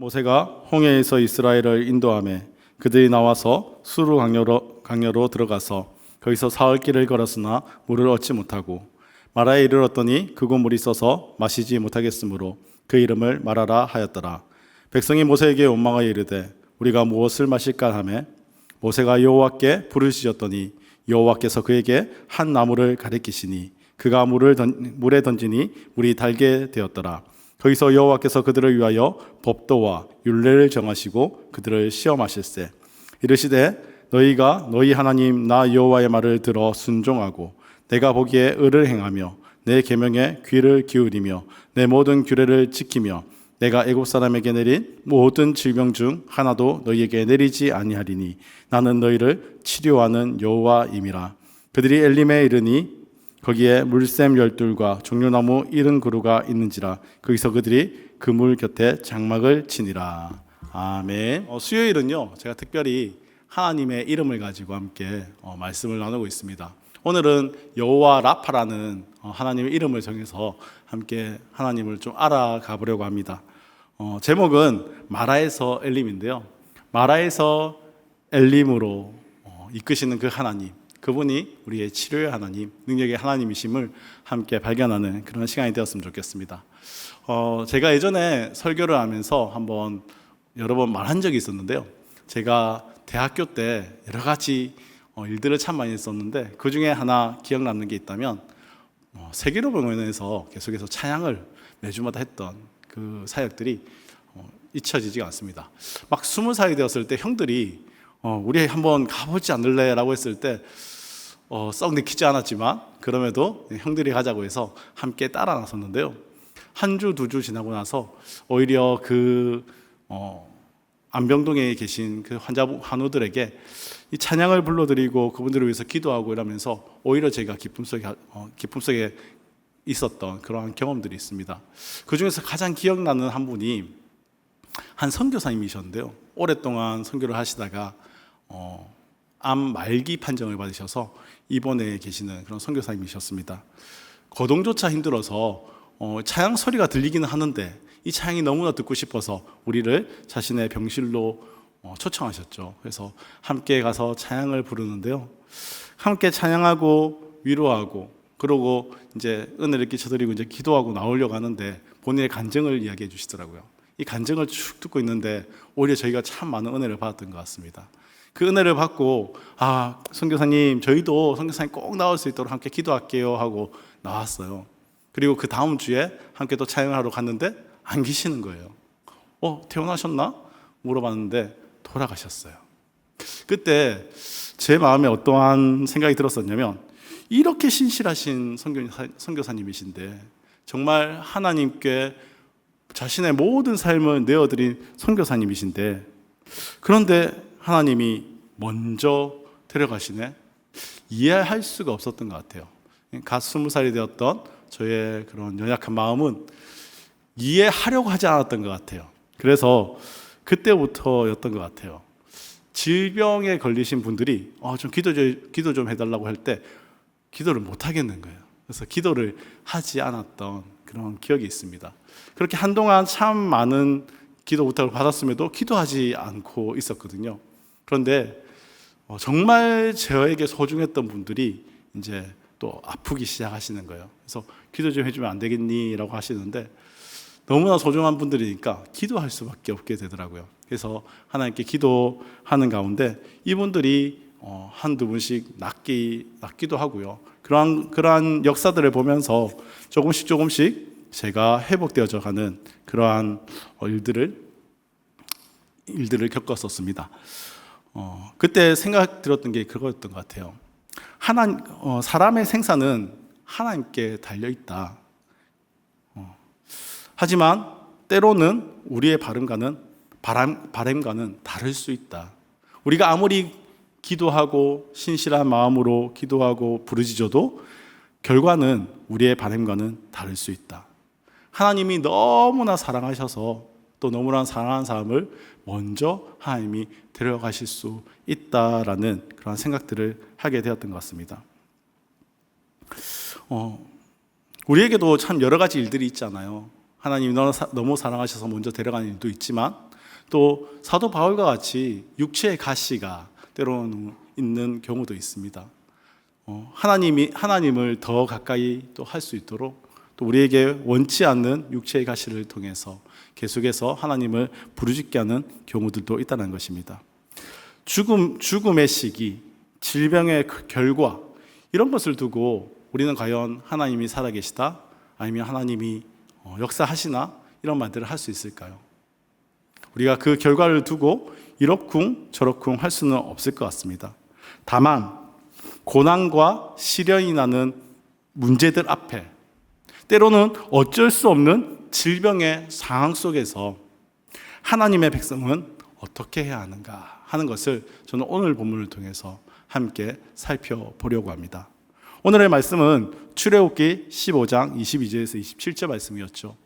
모세가 홍해에서 이스라엘을 인도함에 그들이 나와서 수루 강녀로, 강녀로 들어가서 거기서 사흘 길을 걸었으나 물을 얻지 못하고 마라에 이르렀더니 그곳 물이 써서 마시지 못하겠으므로 그 이름을 마라라 하였더라. 백성이 모세에게 원망하여 이르되 우리가 무엇을 마실까 하매 모세가 여호와께 부르짖었더니 여호와께서 그에게 한 나무를 가리키시니 그가 물을 던, 물에 던지니 물이 달게 되었더라. 거기서 여호와께서 그들을 위하여 법도와 율례를 정하시고 그들을 시험하실세. 이르시되 너희가 너희 하나님 나 여호와의 말을 들어 순종하고 내가 보기에 의를 행하며 내 계명에 귀를 기울이며 내 모든 규례를 지키며 내가 애굽 사람에게 내린 모든 질병 중 하나도 너희에게 내리지 아니하리니 나는 너희를 치료하는 여호와임이라. 그들이 엘림에 이르니 거기에 물샘 열둘과 종려나무 이른 그루가 있는지라 거기서 그들이 그 물 곁에 장막을 치니라. 아멘. 어, 수요일은요 제가 특별히 하나님의 이름을 가지고 함께 어, 말씀을 나누고 있습니다. 오늘은 여호와 라파라는 어, 하나님의 이름을 정해서 함께 하나님을 좀 알아가 보려고 합니다. 어, 제목은 마라에서 엘림인데요. 마라에서 엘림으로 어, 이끄시는 그 하나님 그분이 우리의 치료의 하나님, 능력의 하나님이심을 함께 발견하는 그런 시간이 되었으면 좋겠습니다. 어, 제가 예전에 설교를 하면서 한번 여러 번 말한 적이 있었는데요. 제가 대학교 때 여러 가지 어, 일들을 참 많이 했었는데 그 중에 하나 기억 남는 게 있다면 어, 세계로 병원에서 계속해서 찬양을 매주마다 했던 그 사역들이 어, 잊혀지지가 않습니다. 막 스무 살이 되었을 때 형들이 어, 우리 한번 가보지 않을래라고 했을 때 어, 썩 내키지 않았지만 그럼에도 형들이 가자고 해서 함께 따라 나섰는데요. 한 주, 두 주 지나고 나서 오히려 그 어, 안병동에 계신 그 환자 환우들에게 이 찬양을 불러드리고 그분들을 위해서 기도하고 이러면서 오히려 제가 기쁨 속에 어, 기쁨 속에 있었던 그러한 경험들이 있습니다. 그 중에서 가장 기억나는 한 분이 한 선교사님이셨는데요. 오랫동안 선교를 하시다가 어, 암 말기 판정을 받으셔서 입원해 계시는 그런 선교사님이셨습니다. 거동조차 힘들어서 어, 차양 소리가 들리기는 하는데 이 차양이 너무나 듣고 싶어서 우리를 자신의 병실로 어, 초청하셨죠. 그래서 함께 가서 찬양을 부르는데요. 함께 찬양하고 위로하고 그러고 이제 은혜를 끼쳐드리고 이제 기도하고 나오려고 하는데 본인의 간증을 이야기해 주시더라고요. 이 간증을 쭉 듣고 있는데 오히려 저희가 참 많은 은혜를 받았던 것 같습니다. 그 은혜를 받고 아 선교사님 저희도 선교사님 꼭 나올 수 있도록 함께 기도할게요 하고 나왔어요. 그리고 그 다음 주에 함께 또 촬영하러 갔는데 안 계시는 거예요. 어 태어나셨나? 물어봤는데 돌아가셨어요. 그때 제 마음에 어떠한 생각이 들었었냐면 이렇게 신실하신 선교사, 선교사님이신데 정말 하나님께 자신의 모든 삶을 내어드린 선교사님이신데 그런데 하나님이 먼저 데려가시네 이해할 수가 없었던 것 같아요. 갓 스무 살이 되었던 저의 그런 연약한 마음은 이해하려고 하지 않았던 것 같아요. 그래서 그때부터였던 것 같아요. 질병에 걸리신 분들이 어, 좀 기도 좀, 기도 좀 해달라고 할 때 기도를 못 하겠는 거예요. 그래서 기도를 하지 않았던 그런 기억이 있습니다. 그렇게 한동안 참 많은 기도 부탁을 받았음에도 기도하지 않고 있었거든요. 그런데 어, 정말 저에게 소중했던 분들이 이제 또 아프기 시작하시는 거예요. 그래서 기도 좀 해주면 안 되겠니?라고 하시는데 너무나 소중한 분들이니까 기도할 수밖에 없게 되더라고요. 그래서 하나님께 기도하는 가운데 이분들이 어, 한두 분씩 낫기, 낫기도 하고요. 그러한, 그러한 역사들을 보면서 조금씩 조금씩 제가 회복되어져 가는 그러한 어, 일들을, 일들을 겪었었습니다. 어, 그때 생각 들었던 게 그거였던 것 같아요. 하나, 어, 사람의 생사는 하나님께 달려 있다. 어, 하지만 때로는 우리의 발음과는 바람, 바람과는 다를 수 있다. 우리가 아무리 기도하고 신실한 마음으로 기도하고 부르짖어도 결과는 우리의 바람과는 다를 수 있다. 하나님이 너무나 사랑하셔서 또 너무나 사랑하는 사람을 먼저 하나님이 데려가실 수 있다라는 그런 생각들을 하게 되었던 것 같습니다. 어, 우리에게도 참 여러 가지 일들이 있잖아요. 하나님이 너무 사랑하셔서 먼저 데려가는 일도 있지만 또 사도 바울과 같이 육체의 가시가 때로는 있는 경우도 있습니다. 어, 하나님이 하나님을 더 가까이 또 할 수 있도록 또 우리에게 원치 않는 육체의 가시를 통해서 계속해서 하나님을 부르짖게 하는 경우들도 있다는 것입니다. 죽음 죽음의 시기, 질병의 그 결과 이런 것을 두고 우리는 과연 하나님이 살아계시다 아니면 하나님이 어, 역사하시나 이런 말들을 할 수 있을까요? 우리가 그 결과를 두고 이렇쿵 저렇쿵 할 수는 없을 것 같습니다. 다만 고난과 시련이 나는 문제들 앞에 때로는 어쩔 수 없는 질병의 상황 속에서 하나님의 백성은 어떻게 해야 하는가 하는 것을 저는 오늘 본문을 통해서 함께 살펴보려고 합니다. 오늘의 말씀은 출애굽기 15장 22절에서 27절 말씀이었죠.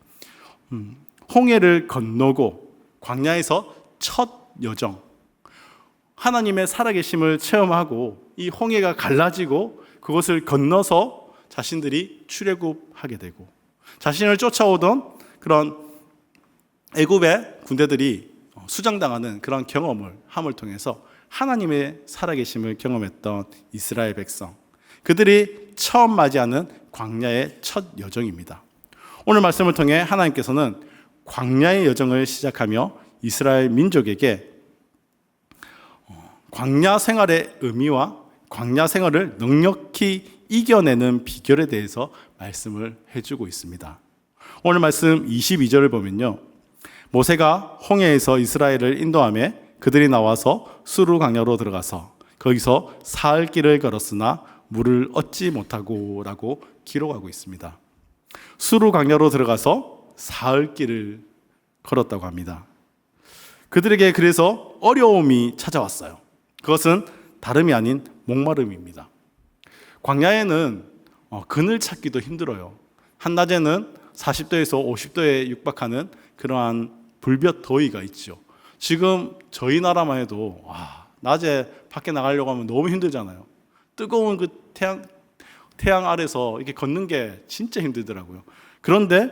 음, 홍해를 건너고 광야에서 첫 여정 하나님의 살아계심을 체험하고 이 홍해가 갈라지고 그것을 건너서 자신들이 출애굽하게 되고 자신을 쫓아오던 그런 애굽의 군대들이 수장당하는 그런 경험을 함을 통해서 하나님의 살아계심을 경험했던 이스라엘 백성 그들이 처음 맞이하는 광야의 첫 여정입니다. 오늘 말씀을 통해 하나님께서는 광야의 여정을 시작하며 이스라엘 민족에게 어, 광야 생활의 의미와 광야 생활을 넉넉히 이겨내는 비결에 대해서 말씀을 해주고 있습니다. 오늘 말씀 22절을 보면요. 모세가 홍해에서 이스라엘을 인도함에 그들이 나와서 수루 광야로 들어가서 거기서 사흘 길을 걸었으나 물을 얻지 못하고라고 기록하고 있습니다. 수루 광야로 들어가서 사흘 길을 걸었다고 합니다. 그들에게 그래서 어려움이 찾아왔어요. 그것은 다름이 아닌 목마름입니다. 광야에는 어, 그늘 찾기도 힘들어요. 한낮에는 40도에서 50도에 육박하는 그러한 불볕 더위가 있죠. 지금 저희 나라만 해도 와, 낮에 밖에 나가려고 하면 너무 힘들잖아요. 뜨거운 그 태양 태양 아래서 이렇게 걷는 게 진짜 힘들더라고요. 그런데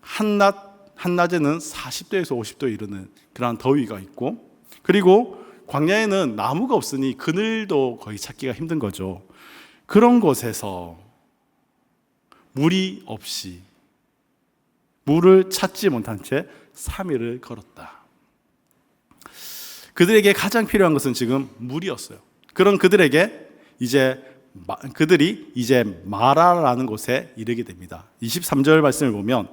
한낮 한낮에는 40도에서 50도에 이르는 그러한 더위가 있고 그리고 광야에는 나무가 없으니 그늘도 거의 찾기가 힘든 거죠. 그런 곳에서 물이 없이 물을 찾지 못한 채 3일을 걸었다. 그들에게 가장 필요한 것은 지금 물이었어요. 그런 그들에게 이제 그들이 이제 마라라는 곳에 이르게 됩니다. 23절 말씀을 보면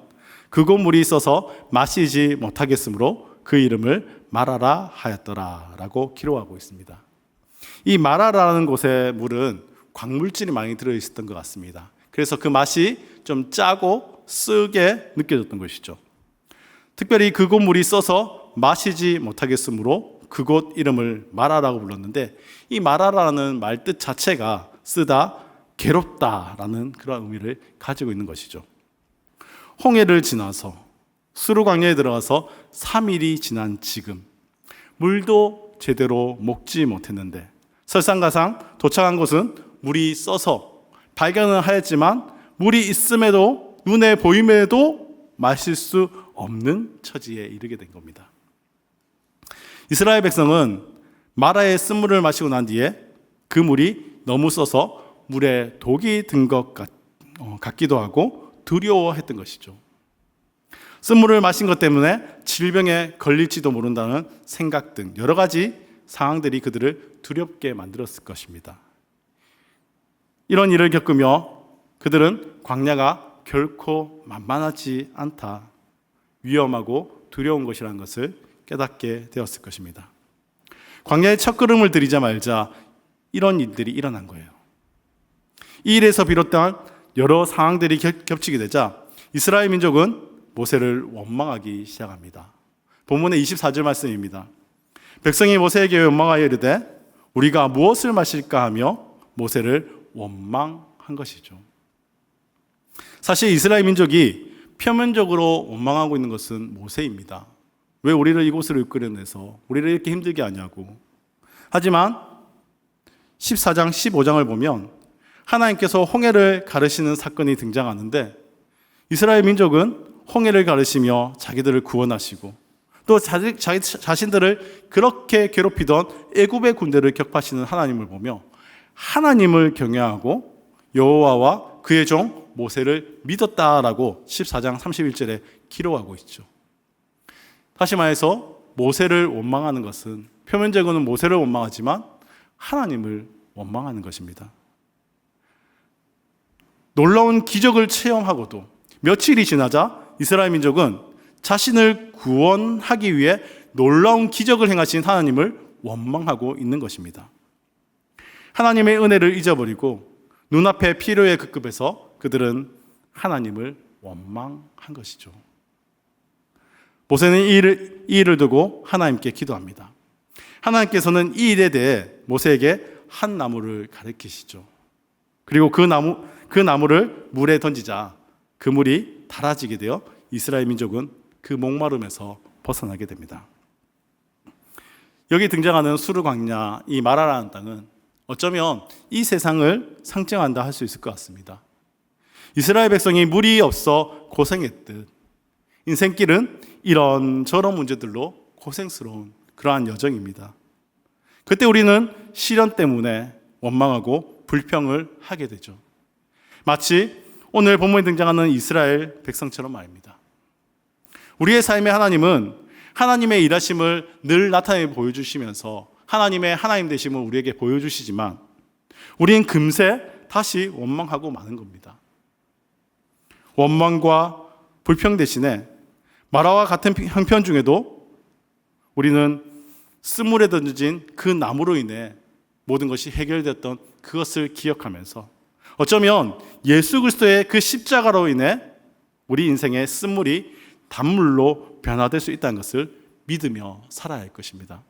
그곳 물이 있어서 마시지 못하겠으므로 그 이름을 마라라 하였더라라고 기록하고 있습니다. 이 마라라는 곳의 물은 광물질이 많이 들어 있었던 것 같습니다. 그래서 그 맛이 좀 짜고 쓰게 느껴졌던 것이죠. 특별히 그곳 물이 써서 마시지 못하겠으므로 그곳 이름을 마라라고 불렀는데 이 마라라는 말 뜻 자체가 쓰다 괴롭다라는 그런 의미를 가지고 있는 것이죠. 홍해를 지나서 수루 광야에 들어가서 3일이 지난 지금 물도 제대로 먹지 못했는데 설상가상 도착한 곳은 물이 써서 발견은 하였지만 물이 있음에도 눈에 보임에도 마실 수 없는 처지에 이르게 된 겁니다. 이스라엘 백성은 마라의 쓴물을 마시고 난 뒤에 그 물이 너무 써서 물에 독이 든것 어, 같기도 하고 두려워했던 것이죠. 쓴물을 마신 것 때문에 질병에 걸릴지도 모른다는 생각 등 여러 가지 상황들이 그들을 두렵게 만들었을 것입니다. 이런 일을 겪으며 그들은 광야가 결코 만만하지 않다. 위험하고 두려운 것이라는 것을 깨닫게 되었을 것입니다. 광야의 첫 걸음을 들이자마자 이런 일들이 일어난 거예요. 이 일에서 비롯된 여러 상황들이 겹치게 되자 이스라엘 민족은 모세를 원망하기 시작합니다. 본문의 24절 말씀입니다. 백성이 모세에게 원망하여 이르되 우리가 무엇을 마실까 하며 모세를 원망한 것이죠. 사실 이스라엘 민족이 표면적으로 원망하고 있는 것은 모세입니다. 왜 우리를 이곳으로 이끌어내서 우리를 이렇게 힘들게 하냐고. 하지만 14장, 15장을 보면 하나님께서 홍해를 가르시는 사건이 등장하는데 이스라엘 민족은 홍해를 가르시며 자기들을 구원하시고 또 자기, 자기 자신들을 그렇게 괴롭히던 애굽의 군대를 격파하시는 하나님을 보며 하나님을 경외하고 여호와와 그의 종 모세를 믿었다라고 14장 31절에 기록하고 있죠. 다시 말해서 모세를 원망하는 것은 표면적으로는 모세를 원망하지만 하나님을 원망하는 것입니다. 놀라운 기적을 체험하고도 며칠이 지나자 이스라엘 민족은 자신을 구원하기 위해 놀라운 기적을 행하신 하나님을 원망하고 있는 것입니다. 하나님의 은혜를 잊어버리고 눈앞에 필요에 급급해서 그들은 하나님을 원망한 것이죠. 모세는 이 일을, 이 일을 두고 하나님께 기도합니다. 하나님께서는 이 일에 대해 모세에게 한 나무를 가르치시죠. 그리고 그 나무, 그 나무를 물에 던지자 그 물이 달아지게 되어 이스라엘 민족은 그 목마름에서 벗어나게 됩니다. 여기 등장하는 수르 광야, 이 마라라는 땅은 어쩌면 이 세상을 상징한다 할 수 있을 것 같습니다. 이스라엘 백성이 물이 없어 고생했듯 인생길은 이런 저런 문제들로 고생스러운 그러한 여정입니다. 그때 우리는 시련 때문에 원망하고 불평을 하게 되죠. 마치 오늘 본문에 등장하는 이스라엘 백성처럼 말입니다. 우리의 삶의 하나님은 하나님의 일하심을 늘 나타내 보여주시면서 하나님의 하나님 되심을 우리에게 보여주시지만 우리는 금세 다시 원망하고 마는 겁니다. 원망과 불평 대신에 마라와 같은 형편 중에도 우리는 쓴물에 던져진 그 나무로 인해 모든 것이 해결됐던 그것을 기억하면서 어쩌면 예수 그리스도의 그 십자가로 인해 우리 인생의 쓴물이 단물로 변화될 수 있다는 것을 믿으며 살아야 할 것입니다.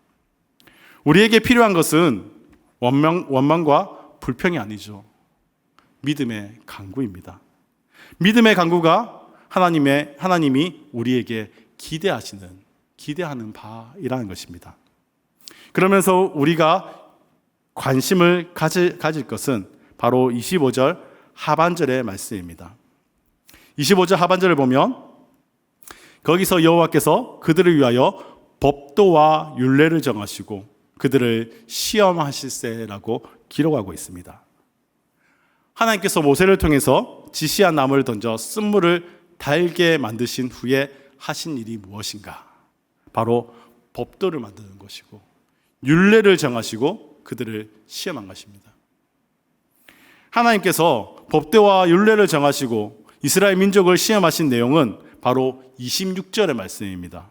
우리에게 필요한 것은 원망, 원망과 불평이 아니죠. 믿음의 강구입니다. 믿음의 강구가 하나님의, 하나님이 우리에게 기대하시는, 기대하는 바이라는 것입니다. 그러면서 우리가 관심을 가질, 가질 것은 바로 25절 하반절의 말씀입니다. 25절 하반절을 보면 거기서 여호와께서 그들을 위하여 법도와 율례를 정하시고 그들을 시험하실세라고 기록하고 있습니다. 하나님께서 모세를 통해서 지시한 나무를 던져 쓴물을 달게 만드신 후에 하신 일이 무엇인가? 바로 법도를 만드는 것이고 율례를 정하시고 그들을 시험한 것입니다. 하나님께서 법대와 율례를 정하시고 이스라엘 민족을 시험하신 내용은 바로 26절의 말씀입니다.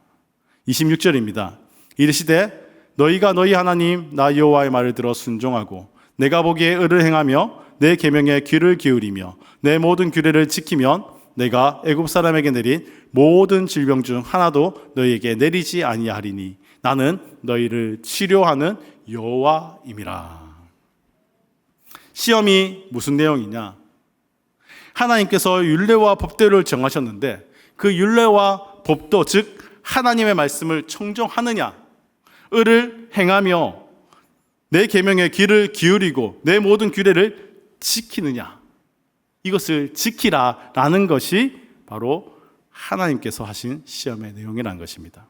26절입니다. 이르시되 너희가 너희 하나님 나 여호와의 말을 들어 순종하고 내가 보기에 의를 행하며 내 계명에 귀를 기울이며 내 모든 규례를 지키면 내가 애굽 사람에게 내린 모든 질병 중 하나도 너희에게 내리지 아니하리니 나는 너희를 치료하는 여호와임이라. 시험이 무슨 내용이냐? 하나님께서 율례와 법대를 정하셨는데 그 율례와 법도 즉 하나님의 말씀을 청정하느냐, 을을 행하며 내 계명에 귀를 기울이고 내 모든 규례를 지키느냐, 이것을 지키라라는 것이 바로 하나님께서 하신 시험의 내용이라는 것입니다.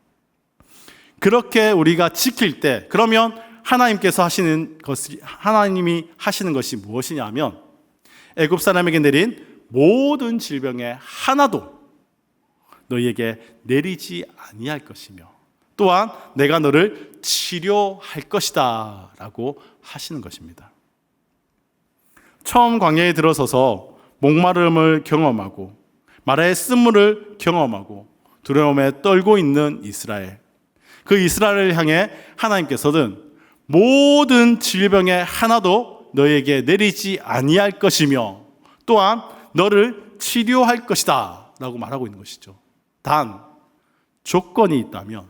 그렇게 우리가 지킬 때 그러면 하나님께서 하시는 것이 하나님이 하시는 것이 무엇이냐면 애굽 사람에게 내린 모든 질병의 하나도 너희에게 내리지 아니할 것이며 또한 내가 너를 치료할 것이다라고 하시는 것입니다. 처음 광야에 들어서서 목마름을 경험하고 마라의 쓴물을 경험하고 두려움에 떨고 있는 이스라엘. 그 이스라엘을 향해 하나님께서는 모든 질병의 하나도 너에게 내리지 아니할 것이며 또한 너를 치료할 것이다 라고 말하고 있는 것이죠. 단 조건이 있다면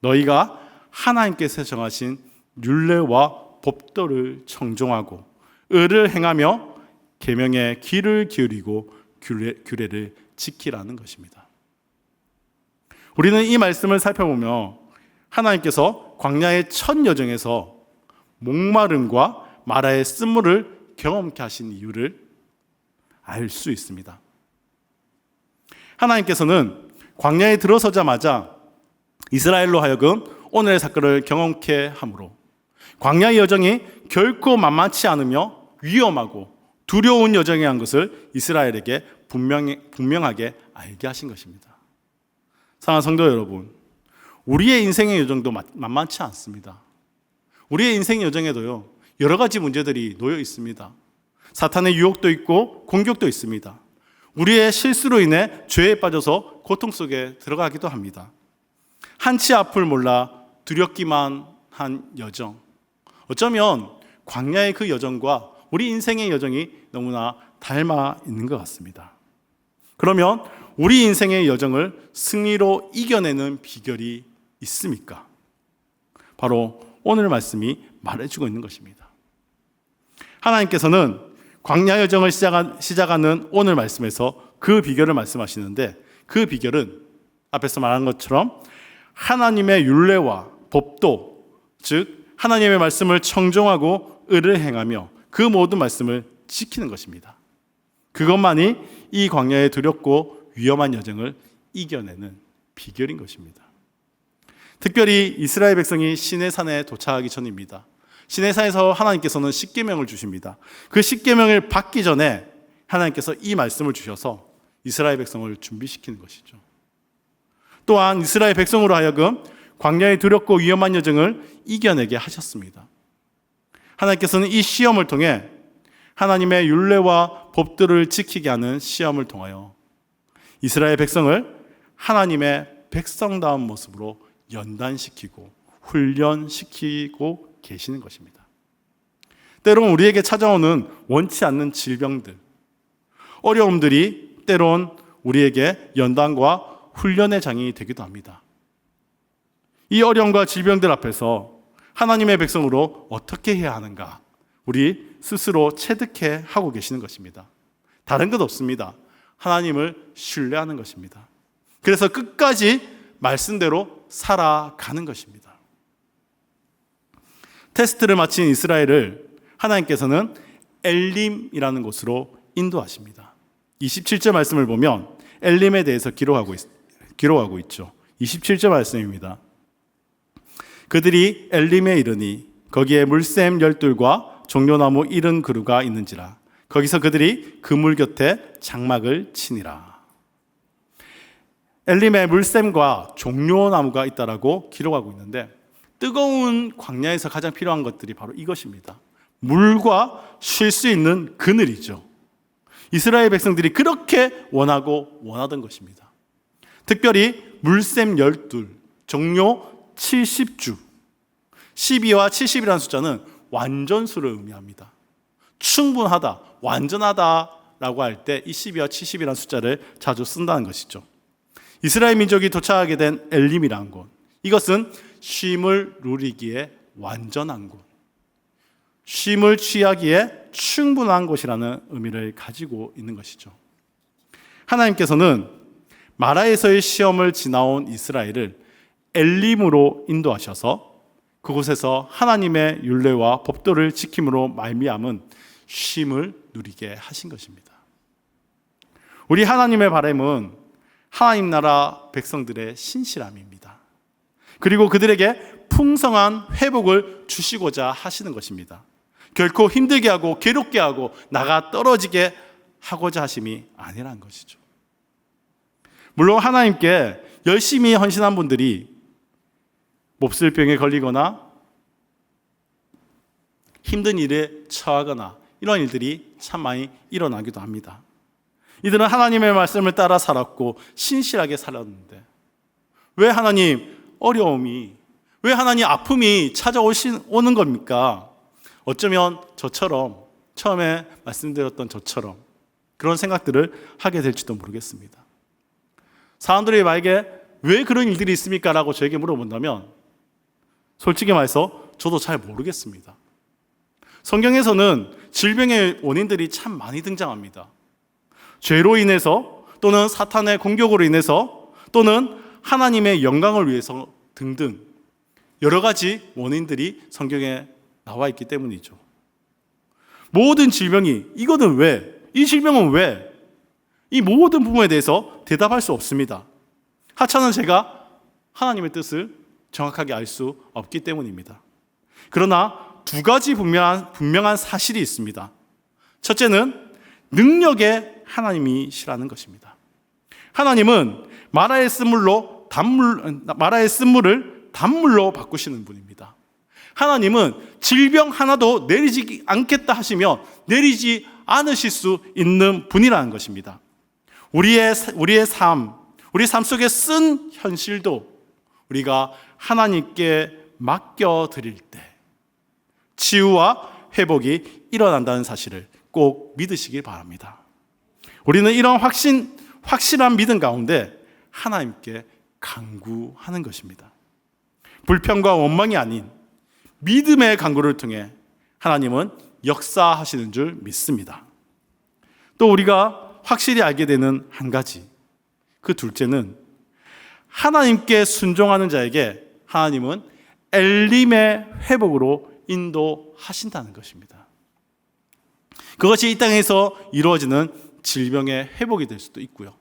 너희가 하나님께서 정하신 율례와 법도를 청종하고 의를 행하며 계명에 귀를 기울이고 규례, 규례를 지키라는 것입니다. 우리는 이 말씀을 살펴보며 하나님께서 광야의 첫 여정에서 목마름과 마라의 쓴물을 경험케 하신 이유를 알 수 있습니다. 하나님께서는 광야에 들어서자마자 이스라엘로 하여금 오늘의 사건을 경험케 함으로 광야의 여정이 결코 만만치 않으며 위험하고 두려운 여정이 한 것을 이스라엘에게 분명, 분명하게 알게 하신 것입니다. 사랑하는 성도 여러분, 우리의 인생의 여정도 마- 만만치 않습니다. 우리의 인생 여정에도요, 여러 가지 문제들이 놓여 있습니다. 사탄의 유혹도 있고 공격도 있습니다. 우리의 실수로 인해 죄에 빠져서 고통 속에 들어가기도 합니다. 한치 앞을 몰라 두렵기만 한 여정. 어쩌면 광야의 그 여정과 우리 인생의 여정이 너무나 닮아 있는 것 같습니다. 그러면 우리 인생의 여정을 승리로 이겨내는 비결이 있습니까? 바로 오늘 말씀이 말해주고 있는 것입니다. 하나님께서는 광야 여정을 시작하는 오늘 말씀에서 그 비결을 말씀하시는데 그 비결은 앞에서 말한 것처럼 하나님의 율례와 법도 즉 하나님의 말씀을 청종하고 의를 행하며 그 모든 말씀을 지키는 것입니다. 그것만이 이 광야의 두렵고 위험한 여정을 이겨내는 비결인 것입니다. 특별히 이스라엘 백성이 시내산에 도착하기 전입니다. 시내산에서 하나님께서는 십계명을 주십니다. 그 십계명을 받기 전에 하나님께서 이 말씀을 주셔서 이스라엘 백성을 준비시키는 것이죠. 또한 이스라엘 백성으로 하여금 광야의 두렵고 위험한 여정을 이겨내게 하셨습니다. 하나님께서는 이 시험을 통해 하나님의 율례와 법들을 지키게 하는 시험을 통하여 이스라엘 백성을 하나님의 백성다운 모습으로 연단시키고 훈련시키고 계시는 것입니다. 때론 우리에게 찾아오는 원치 않는 질병들, 어려움들이 때론 우리에게 연단과 훈련의 장이 되기도 합니다. 이 어려움과 질병들 앞에서 하나님의 백성으로 어떻게 해야 하는가? 우리 스스로 체득해 하고 계시는 것입니다. 다른 것 없습니다. 하나님을 신뢰하는 것입니다. 그래서 끝까지 말씀대로 살아가는 것입니다. 테스트를 마친 이스라엘을 하나님께서는 엘림이라는 곳으로 인도하십니다. 27절 말씀을 보면 엘림에 대해서 기록하고, 있, 기록하고 있죠. 27절 말씀입니다. 그들이 엘림에 이르니 거기에 물샘 열둘과 종려나무 이른 그루가 있는지라 거기서 그들이 그물 곁에 장막을 치니라. 엘림에 물샘과 종려나무가 있다라고 기록하고 있는데 뜨거운 광야에서 가장 필요한 것들이 바로 이것입니다. 물과 쉴 수 있는 그늘이죠. 이스라엘 백성들이 그렇게 원하고 원하던 것입니다. 특별히 물샘 열둘, 종료 70주. 12와 70이라는 숫자는 완전수를 의미합니다. 충분하다, 완전하다라고 할 때 이 12와 70이라는 숫자를 자주 쓴다는 것이죠. 이스라엘 민족이 도착하게 된 엘림이라는 곳. 이것은 쉼을 누리기에 완전한 곳. 쉼을 취하기에 충분한 곳이라는 의미를 가지고 있는 것이죠. 하나님께서는 마라에서의 시험을 지나온 이스라엘을 엘림으로 인도하셔서 그곳에서 하나님의 율례와 법도를 지킴으로 말미암은 쉼을 누리게 하신 것입니다. 우리 하나님의 바람은 하나님 나라 백성들의 신실함입니다. 그리고 그들에게 풍성한 회복을 주시고자 하시는 것입니다. 결코 힘들게 하고 괴롭게 하고 나가 떨어지게 하고자 하심이 아니라는 것이죠. 물론 하나님께 열심히 헌신한 분들이 몹쓸 병에 걸리거나 힘든 일에 처하거나 이런 일들이 참 많이 일어나기도 합니다. 이들은 하나님의 말씀을 따라 살았고 신실하게 살았는데 왜 하나님 어려움이 왜 하나님 아픔이 찾아오는 겁니까? 어쩌면 저처럼 처음에 말씀드렸던 저처럼 그런 생각들을 하게 될지도 모르겠습니다. 사람들이 만약에 왜 그런 일들이 있습니까? 라고 저에게 물어본다면 솔직히 말해서 저도 잘 모르겠습니다. 성경에서는 질병의 원인들이 참 많이 등장합니다. 죄로 인해서 또는 사탄의 공격으로 인해서 또는 하나님의 영광을 위해서 등등 여러 가지 원인들이 성경에 나와 있기 때문이죠. 모든 질병이 이거는 왜? 이 질병은 왜? 이 모든 부분에 대해서 대답할 수 없습니다. 하찮은 제가 하나님의 뜻을 정확하게 알 수 없기 때문입니다. 그러나 두 가지 분명한, 분명한 사실이 있습니다. 첫째는 능력의 하나님이시라는 것입니다. 하나님은 마라의 쓴물로 단물, 마라의 쓴물을 단물로 바꾸시는 분입니다. 하나님은 질병 하나도 내리지 않겠다 하시면 내리지 않으실 수 있는 분이라는 것입니다. 우리의, 우리의 삶, 우리 삶 속에 쓴 현실도 우리가 하나님께 맡겨 드릴 때 치유와 회복이 일어난다는 사실을 꼭 믿으시길 바랍니다. 우리는 이런 확신, 확실한 믿음 가운데 하나님께 강구하는 것입니다. 불평과 원망이 아닌 믿음의 강구를 통해 하나님은 역사하시는 줄 믿습니다. 또 우리가 확실히 알게 되는 한 가지, 그 둘째는 하나님께 순종하는 자에게 하나님은 엘림의 회복으로 인도하신다는 것입니다. 그것이 이 땅에서 이루어지는 질병의 회복이 될 수도 있고요.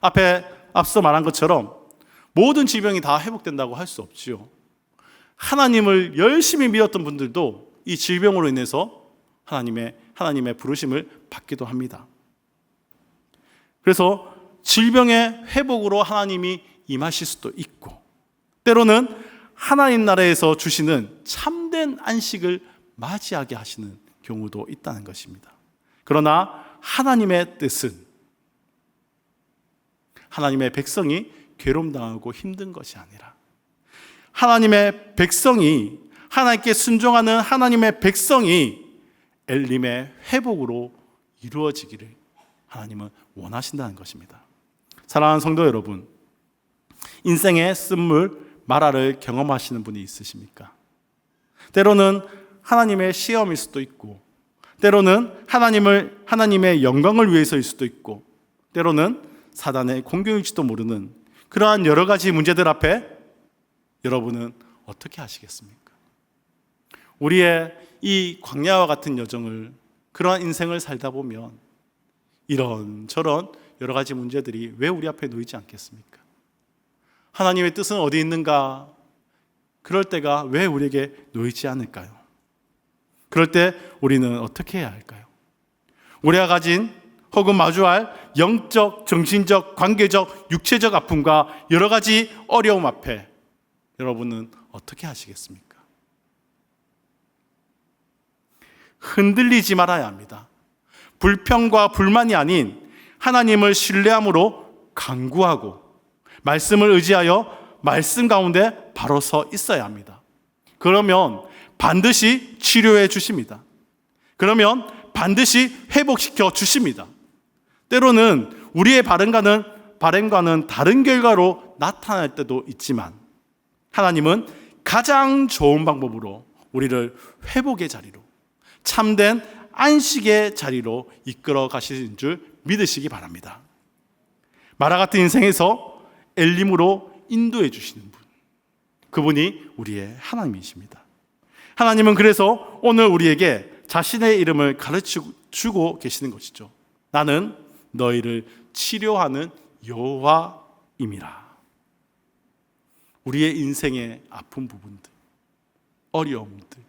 앞에 앞서 말한 것처럼 모든 질병이 다 회복된다고 할 수 없지요. 하나님을 열심히 믿었던 분들도 이 질병으로 인해서 하나님의 하나님의 부르심을 받기도 합니다. 그래서 질병의 회복으로 하나님이 임하실 수도 있고 때로는 하나님 나라에서 주시는 참된 안식을 맞이하게 하시는 경우도 있다는 것입니다. 그러나 하나님의 뜻은 하나님의 백성이 괴롭당하고 힘든 것이 아니라 하나님의 백성이 하나님께 순종하는 하나님의 백성이 엘림의 회복으로 이루어지기를 하나님은 원하신다는 것입니다. 사랑하는 성도 여러분, 인생의 쓴물 마라를 경험하시는 분이 있으십니까? 때로는 하나님의 시험일 수도 있고, 때로는 하나님을 하나님의 영광을 위해서일 수도 있고, 때로는 사단의 공격일지도 모르는 그러한 여러 가지 문제들 앞에 여러분은 어떻게 하시겠습니까? 우리의 이 광야와 같은 여정을 그러한 인생을 살다 보면 이런 저런 여러 가지 문제들이 왜 우리 앞에 놓이지 않겠습니까? 하나님의 뜻은 어디 있는가? 그럴 때가 왜 우리에게 놓이지 않을까요? 그럴 때 우리는 어떻게 해야 할까요? 우리가 가진 혹은 마주할 영적, 정신적, 관계적, 육체적 아픔과 여러 가지 어려움 앞에 여러분은 어떻게 하시겠습니까? 흔들리지 말아야 합니다. 불평과 불만이 아닌 하나님을 신뢰함으로 강구하고 말씀을 의지하여 말씀 가운데 바로 서 있어야 합니다. 그러면 반드시 치료해 주십니다. 그러면 반드시 회복시켜 주십니다. 때로는 우리의 바램과는 바램과는 다른 결과로 나타날 때도 있지만 하나님은 가장 좋은 방법으로 우리를 회복의 자리로 참된 안식의 자리로 이끌어 가시는 줄 믿으시기 바랍니다. 마라 같은 인생에서 엘림으로 인도해 주시는 분. 그분이 우리의 하나님이십니다. 하나님은 그래서 오늘 우리에게 자신의 이름을 가르치고 계시는 것이죠. 나는 너희를 치료하는 여호와임이라. 우리의 인생의 아픈 부분들, 어려움들,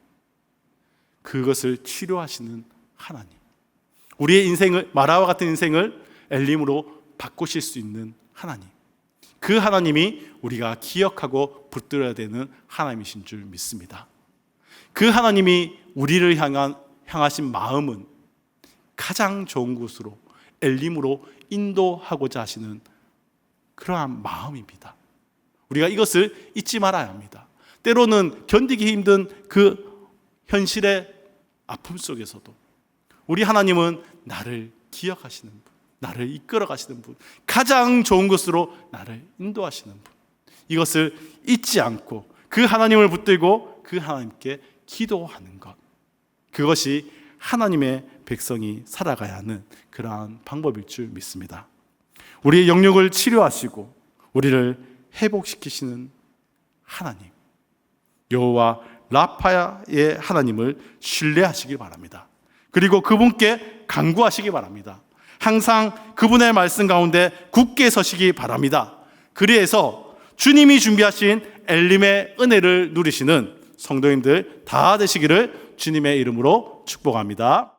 그것을 치료하시는 하나님. 우리의 인생을 마라와 같은 인생을 엘림으로 바꾸실 수 있는 하나님. 그 하나님이 우리가 기억하고 붙들어야 되는 하나님이신 줄 믿습니다. 그 하나님이 우리를 향한 향하신 마음은 가장 좋은 곳으로 엘림으로 인도하고자 하시는 그러한 마음입니다. 우리가 이것을 잊지 말아야 합니다. 때로는 견디기 힘든 그 현실의 아픔 속에서도 우리 하나님은 나를 기억하시는 분, 나를 이끌어 가시는 분, 가장 좋은 것으로 나를 인도하시는 분. 이것을 잊지 않고 그 하나님을 붙들고 그 하나님께 기도하는 것. 그것이 하나님의 백성이 살아가야 하는 그러한 방법일 줄 믿습니다. 우리의 영역을 치료하시고 우리를 회복시키시는 하나님. 여호와 라파의 하나님을 신뢰하시길 바랍니다. 그리고 그분께 간구하시기 바랍니다. 항상 그분의 말씀 가운데 굳게 서시기 바랍니다. 그리해서 주님이 준비하신 엘림의 은혜를 누리시는 성도님들 다 되시기를 주님의 이름으로 축복합니다.